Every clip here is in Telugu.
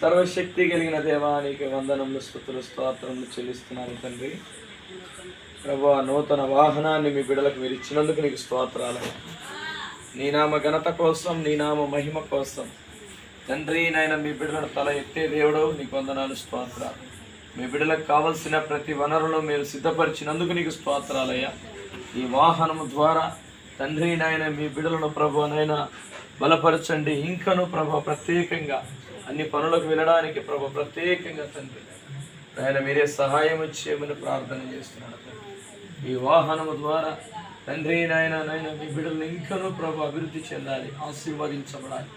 సర్వశక్తి కలిగిన దేవానికి వందనములు స్థుతులు స్తోత్రములు చెల్లిస్తున్నాను తండ్రి. ప్రభు నూతన వాహనాన్ని మీ బిడలకు మీరు ఇచ్చినందుకు నీకు స్తోత్రాలు. నీ నామ ఘనత కోసం నీ నామ మహిమ కోసం. తండ్రి నాయన మీ బిడ్డలను తల ఎత్తే దేవుడు నీకు వందనాలు స్తోత్రాలు. మీ బిడ్డలకు కావలసిన ప్రతి వనరులు మీరు సిద్ధపరిచినందుకు నీకు స్తోత్రాలయ్యా. ఈ వాహనము ద్వారా తండ్రి నాయన మీ బిడ్డలను ప్రభు నైనా బలపరచండి. ఇంకను ప్రభు ప్రత్యేకంగా అన్ని పనులకు వెళ్ళడానికి ప్రభ ప్రత్యేకంగా తండ్రి. ఆయన మీరే సహాయం చేయమని ప్రార్థన చేస్తున్నాడు తండ్రి. ఈ వాహనము ద్వారా తండ్రి నాయన నాయన మీ బిడ్డలను ఇంకనూ ప్రభు అభివృద్ధి చెందాలి ఆశీర్వదించబడాలి.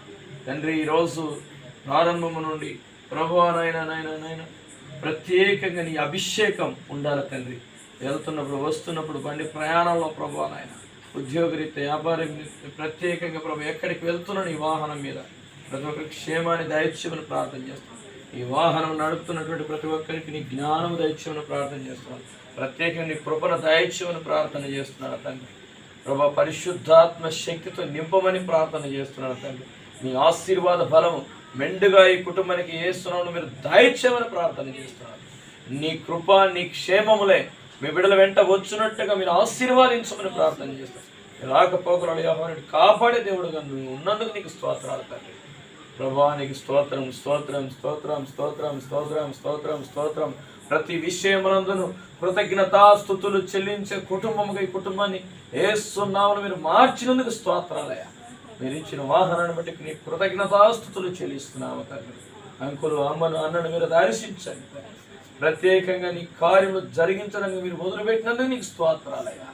తండ్రి ఈరోజు ప్రారంభము నుండి ప్రభు నాయన నాయన నాయన ప్రత్యేకంగా నీ అభిషేకం ఉండాలి తండ్రి. వెళ్తున్నప్పుడు వస్తున్నప్పుడు బండి ప్రయాణంలో ప్రభు నాయన ఉద్యోగరీత్యా వ్యాపారం ప్రత్యేకంగా ప్రభు ఎక్కడికి వెళ్తున్నాను నీ వాహనం మీద? ప్రతి ఒక్కరికి క్షేమాన్ని దయచేయమని ప్రార్థన చేస్తున్నాను ఈ వాహనం నడుపుతున్నటువంటి ప్రతి ఒక్కరికి నీ జ్ఞానం దయచేయమని ప్రార్థన చేస్తున్నాను ప్రత్యేకంగా నీ కృపణ దయచేయమని ప్రార్థన చేస్తున్నాను తండ్రి. ప్రభా పరిశుద్ధాత్మ శక్తితో నింపమని ప్రార్థన చేస్తున్నాను తండ్రి. నీ ఆశీర్వాద బలము మెండుగా ఈ కుటుంబానికి ఏ మీరు దయచేయమని ప్రార్థన చేస్తున్నారు. నీ కృప నీ క్షేమములే మీ బిడ్డల వెంట వచ్చినట్టుగా మీరు ఆశీర్వాదించమని ప్రార్థన చేస్తాను రాకపోకలు వ్యవహారాన్ని కాపాడే దేవుడుగా నువ్వు ఉన్నందుకు నీకు స్తోత్రాలు తండ్రి. ప్రభానికి స్తోత్రం స్తోత్రం స్తోత్రం స్తోత్రం స్తోత్రం స్తోత్రం స్తోత్రం. ప్రతి విషయమునందును కృతజ్ఞతాస్థుతులు చెల్లించే కుటుంబముగా ఈ కుటుంబాన్ని ఏస్తున్నామని మీరు మార్చినందుకు స్తోత్రాలయ మీరు ఇచ్చిన వాహనాన్ని బట్టి నీ కృతజ్ఞతాస్థుతులు చెల్లిస్తున్నాము తండ్రి. అంకులు అమ్మను అన్నను మీరు దర్శించండి ప్రత్యేకంగా నీ కార్యము జరిగించడానికి మీరు మొదలుపెట్టినందుకు నీకు స్తోత్రాలయ్యా.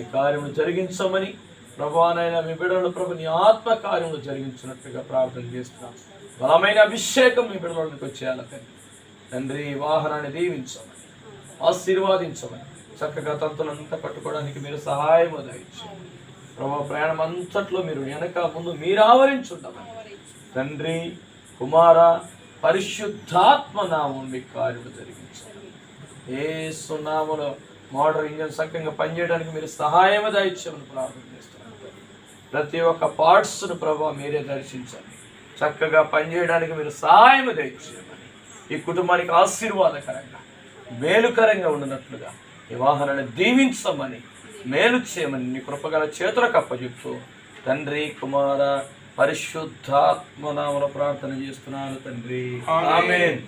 ఈ కార్యము జరిగించమని ప్రభానైనా మీ బిడ్డలు ప్రభు నీ ఆత్మ కార్యములు జరిగించినట్టుగా ప్రార్థన చేస్తున్నాం. బలమైన అభిషేకం మీ బిడ్డలోనికి వచ్చేయాలి తండ్రి. తండ్రి వాహనాన్ని దీవించమని ఆశీర్వాదించమని చక్కగా తంతులంతా పట్టుకోవడానికి మీరు సహాయం దయచేయండి. ప్రభు ప్రయాణం అంతట్లో మీరు వెనక ముందు మీరు ఆవరించుండమని. తండ్రి కుమార పరిశుద్ధాత్మ నామం మీ కార్యము జరిగించాలి. ఏ సున్నాములో మోటార్ ఇంజన్ సక్రంగా పనిచేయడానికి మీరు సహాయం దయచేయమని ప్రార్థన చేస్తున్నాను ప్రతి ఒక్క పార్ట్స్ను ప్రభావ మీరే దర్శించండి. చక్కగా పనిచేయడానికి మీరు సహాయం దయచేయమని. ఈ కుటుంబానికి ఆశీర్వాదకరంగా మేలుకరంగా ఉండినట్లుగా వివాహాలను దీవించమని మేలు చేయమని నీ కృపగల చేతులకు అప్పచెప్తూ తండ్రి కుమార పరిశుద్ధాత్మనామల ప్రార్థన చేస్తున్నాను తండ్రి. ఆమేన్.